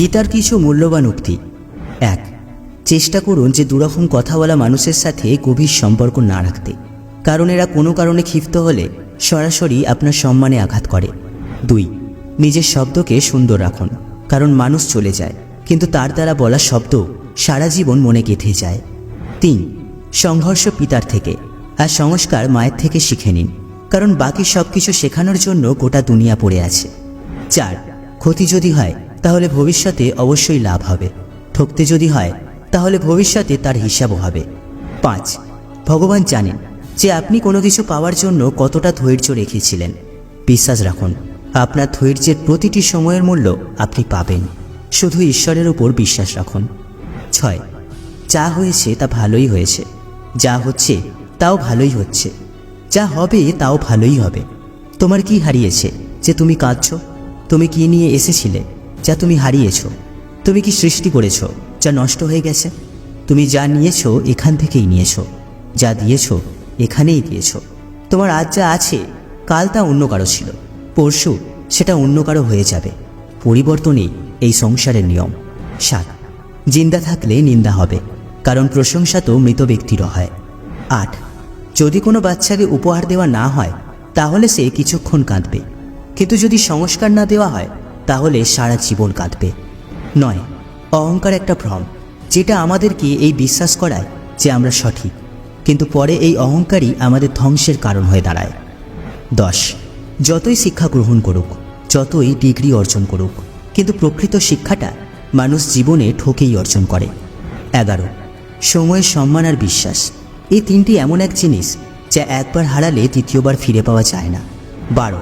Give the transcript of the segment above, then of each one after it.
গীতার কিছু মূল্যবান উক্তি। এক, চেষ্টা করুন যে দুরকম কথা বলা মানুষের সাথে গভীর সম্পর্ক না রাখতে। কারণ এরা কোনো কারণে ক্ষিপ্ত হলে সরাসরি আপনার সম্মানে আঘাত করে। দুই, নিজের শব্দকে সুন্দর রাখুন, কারণ মানুষ চলে যায়, কিন্তু তার দ্বারা বলা শব্দ সারা জীবন মনে গেঁথে যায়। তিন, সংঘর্ষ পিতার থেকে আর সংস্কার মায়ের থেকে শিখে নিন, কারণ বাকি সব কিছু শেখানোর জন্য গোটা দুনিয়া পড়ে আছে। চার, ক্ষতি যদি হয় তাহলে ভবিষ্যতে অবশ্যই লাভ হবে। ঠকতে যদি হয়, তাহলে ভবিষ্যতে তার হিসাবও হবে। পাঁচ, ভগবান জানেন যে আপনি কোনো কিছু পাওয়ার জন্য কতটা ধৈর্য রেখেছিলেন। বিশ্বাস রাখুন, আপনার ধৈর্যের প্রতিটি সময়ের মূল্য আপনি পাবেন। শুধু ঈশ্বরের উপর বিশ্বাস রাখুন। ছয়, যা হয়েছে তা ভালোই হয়েছে। যা হচ্ছে তাও ভালোই হচ্ছে। যা হবে তাও ভালোই হবে। তোমার কি হারিয়েছে যে তুমি কাঁদছো? তুমি কি নিয়ে এসেছিলে? যা তুমি হারিয়েছো। তুমি কি সৃষ্টি করেছ, যা নষ্ট হয়ে গেছে? তুমি যা নিয়েছো, এখান থেকেই নিয়েছো। যা দিয়েছ, এখানেই দিয়েছ। তোমার আজ যা আছে, কাল তা অন্য কারও ছিল। পরশু সেটা অন্য কারও হয়ে যাবে। পরিবর্তনই এই সংসারের নিয়ম। সাত। জিন্দা থাকলে নিন্দা হবে, কারণ প্রশংসা তো মৃত ব্যক্তিরও হয়। আট। যদি কোনো বাচ্চাকে উপহার দেওয়া না হয়, তাহলে সে কিছুক্ষণ কাঁদবে। কিন্তু যদি সংস্কার না দেওয়া হয় তাহলে সারা জীবন কাঁদবে নয়, অহংকার একটা ভ্রম, যেটা আমাদেরকে এই বিশ্বাস করায় যে আমরা সঠিক, কিন্তু পরে এই অহংকারই আমাদের ধ্বংসের কারণ হয়ে দাঁড়ায়। দশ, যতই শিক্ষা গ্রহণ করুক, যতই ডিগ্রি অর্জন করুক, কিন্তু প্রকৃত শিক্ষাটা মানুষ জীবনে ঠকেই অর্জন করে। এগারো, সময়ের সম্মান আর বিশ্বাস, এই তিনটি এমন এক জিনিস যা একবার হারালে দ্বিতীয়বার ফিরে পাওয়া যায় না। বারো,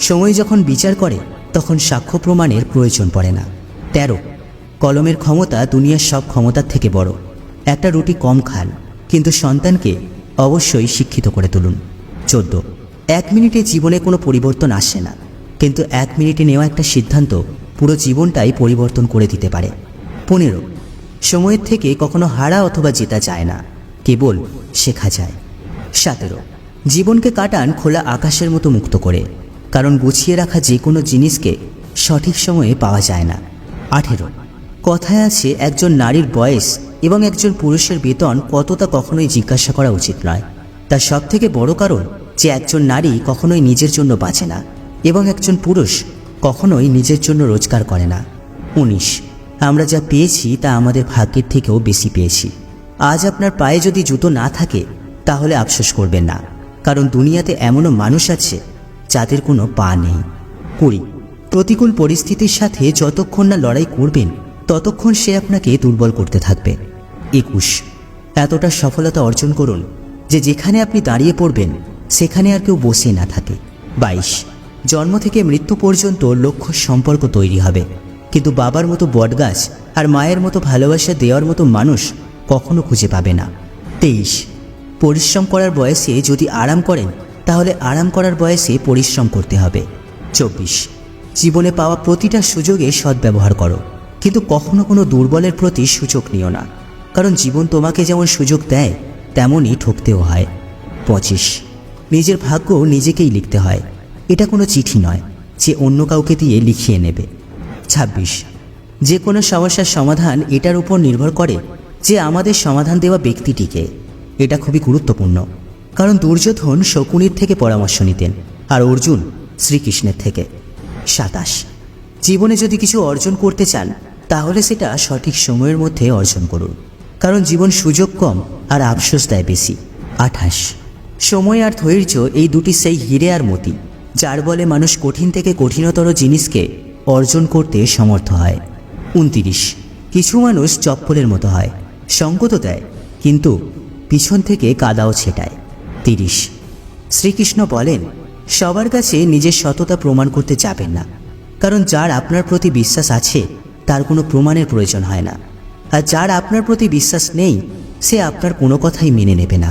সময় যখন বিচার করে তখন সাক্ষ্য প্রমাণের প্রয়োজন পড়ে না। তেরো। কলমের ক্ষমতা দুনিয়ার সব ক্ষমতার থেকে বড়। একটা রুটি কম খান, কিন্তু সন্তানকে অবশ্যই শিক্ষিত করে তুলুন। চোদ্দ। এক মিনিটে জীবনে কোনো পরিবর্তন আসে না, কিন্তু এক মিনিটে নেওয়া একটা সিদ্ধান্ত পুরো জীবনটাই পরিবর্তন করে দিতে পারে। পনেরো। সময়ের থেকে কখনো হারা অথবা জেতা যায় না, কেবল শেখা যায়। সতেরো। জীবনকে কাটান খোলা আকাশের মতো মুক্ত করে। কারণ গুছিয়ে রাখা যে কোনো জিনিসকে সঠিক সময়ে পাওয়া যায় না। আঠেরো। কথায় আছে, একজন নারীর বয়স এবং একজন পুরুষের বেতন কতটা কখনোই জিজ্ঞাসা করা উচিত নয়। তার সব থেকে বড় কারণ যে একজন নারী কখনোই নিজের জন্য বাঁচে না এবং একজন পুরুষ কখনোই নিজের জন্য রোজগার করে না। উনিশ। আমরা যা পেয়েছি তা আমাদের ভাগ্যের থেকেও বেশি পেয়েছি। আজ আপনার পায়ে যদি জুতো না থাকে, তাহলে আফসোস করবেন না। কারণ দুনিয়াতে এমনও মানুষ আছে যাদের কোনো পা নেই। কুড়ি, প্রতিকূল পরিস্থিতির সাথে যতক্ষণ না লড়াই করবেন, ততক্ষণ সে আপনাকে দুর্বল করতে থাকবে। একুশ, এতটা সফলতা অর্জন করুন যে যেখানে আপনি দাঁড়িয়ে পড়বেন, সেখানে আর কেউ বসে না থাকে। বাইশ, জন্ম থেকে মৃত্যু পর্যন্ত লক্ষ্য সম্পর্ক তৈরি হবে। কিন্তু বাবার মতো বটগাছ আর মায়ের মতো ভালোবাসা দেওয়ার মতো মানুষ কখনো খুঁজে পাবে না। তেইশ, পরিশ্রম করার বয়সে যদি আরাম করেন তাহলে আরাম করার বয়সে পরিশ্রম করতে হবে। চব্বিশ। জীবনে পাওয়া প্রতিটা সুযোগে সদ্ব্যবহার করো। কিন্তু কখনো কোনো দুর্বলের প্রতি সুযোগ নিও না। কারণ জীবন তোমাকে যেমন সুযোগ দেয়, তেমনই ঠকতেও হয়। পঁচিশ। নিজের ভাগ্য নিজেকেই লিখতে হয়। এটা কোনো চিঠি নয় যে অন্য কাউকে দিয়ে লিখিয়ে নেবে। ছাব্বিশ। যে কোনো সমস্যার সমাধান এটার উপর নির্ভর করে যে আমাদের সমাধান দেওয়া ব্যক্তিটিকে। এটা খুবই গুরুত্বপূর্ণ। কারণ দুর্যোধন শকুনির থেকে পরামর্শ নিতেন, আর অর্জুন শ্রীকৃষ্ণের থেকে। সাতাশ। জীবনে যদি কিছু অর্জন করতে চান, তাহলে সেটা সঠিক সময়ের মধ্যে অর্জন করুন। কারণ জীবন সুযোগ কম আর আফসোস দেয় বেশি। আঠাশ। সময় আর ধৈর্য এই দুটি সেই হিরে আর মতি, যার বলে মানুষ কঠিন থেকে কঠিনতর জিনিসকে অর্জন করতে সমর্থ হয়। উনতিরিশ। কিছু মানুষ চপ্পলের মতো হয় সঙ্গত দেয়, কিন্তু পিছন থেকে কাদাও ছেটায়। তিরিশ। শ্রীকৃষ্ণ বলেন, সবার কাছে নিজের সততা প্রমাণ করতে যাবেন না, কারণ যার আপনার প্রতি বিশ্বাস আছে, তার কোনো প্রমাণের প্রয়োজন হয় না। আর যার আপনার প্রতি বিশ্বাস নেই, সে আপনার কোনো কথাই মেনে নেবে না।